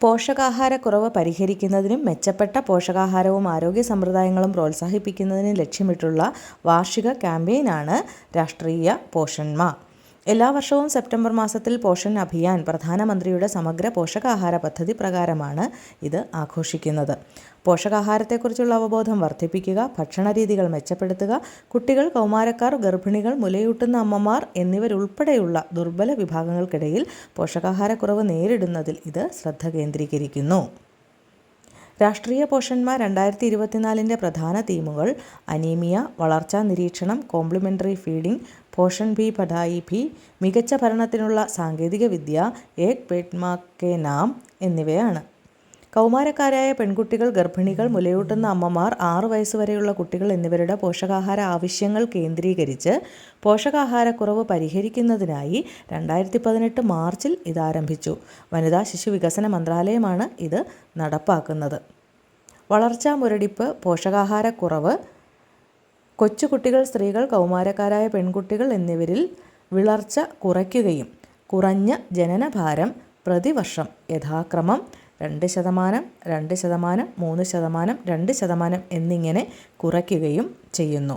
പോഷകാഹാരക്കുറവ് പരിഹരിക്കുന്നതിനും മെച്ചപ്പെട്ട പോഷകാഹാരവും ആരോഗ്യ സമ്പ്രദായങ്ങളും പ്രോത്സാഹിപ്പിക്കുന്നതിനും ലക്ഷ്യമിട്ടുള്ള വാർഷിക ക്യാമ്പയിനാണ് രാഷ്ട്രീയ മാ എല്ലാ വർഷവും സെപ്റ്റംബർ മാസത്തിൽ പോഷൻ അഭിയാൻ പ്രധാനമന്ത്രിയുടെ സമഗ്ര പോഷകാഹാര പദ്ധതി പ്രകാരമാണ് ഇത് ആഘോഷിക്കുന്നത്. പോഷകാഹാരത്തെക്കുറിച്ചുള്ള അവബോധം വർദ്ധിപ്പിക്കുക ഭക്ഷണരീതികൾ മെച്ചപ്പെടുത്തുക കുട്ടികൾ കൗമാരക്കാർ ഗർഭിണികൾ മുലയൂട്ടുന്ന അമ്മമാർ എന്നിവരുൾപ്പെടെയുള്ള ദുർബല വിഭാഗങ്ങൾക്കിടയിൽ പോഷകാഹാരക്കുറവ് നേരിടുന്നതിൽ ഇത് ശ്രദ്ധ കേന്ദ്രീകരിക്കുന്നു. രാഷ്ട്രീയ പോഷന്മാർ രണ്ടായിരത്തി ഇരുപത്തിനാലിന്റെ പ്രധാന തീമുകൾ അനീമിയ വളർച്ചാ നിരീക്ഷണം കോംപ്ലിമെന്ററി ഫീഡിംഗ് പോഷൺ ഭി പഠായി ഭി മികച്ച ഭരണത്തിനുള്ള സാങ്കേതികവിദ്യ ഏക് പേട്ട് നാം എന്നിവയാണ്. കൗമാരക്കാരായ പെൺകുട്ടികൾ ഗർഭിണികൾ മുലയൂട്ടുന്ന അമ്മമാർ ആറു വയസ്സുവരെയുള്ള കുട്ടികൾ എന്നിവരുടെ പോഷകാഹാര ആവശ്യങ്ങൾ കേന്ദ്രീകരിച്ച് പോഷകാഹാരക്കുറവ് പരിഹരിക്കുന്നതിനായി രണ്ടായിരത്തി പതിനെട്ട് മാർച്ചിൽ ഇതാരംഭിച്ചു. വനിതാ ശിശു വികസന മന്ത്രാലയമാണ് ഇത് നടപ്പാക്കുന്നത്. വളർച്ചാ മുരടിപ്പ് പോഷകാഹാരക്കുറവ് കൊച്ചുകുട്ടികൾ സ്ത്രീകൾ കൗമാരക്കാരായ പെൺകുട്ടികൾ എന്നിവരിൽ വിളർച്ച കുറയ്ക്കുകയും കുറഞ്ഞ ജനനഭാരം പ്രതിവർഷം യഥാക്രമം രണ്ട് ശതമാനം രണ്ട് ശതമാനം മൂന്ന് ശതമാനം രണ്ട് ശതമാനം എന്നിങ്ങനെ കുറയ്ക്കുകയും ചെയ്യുന്നു.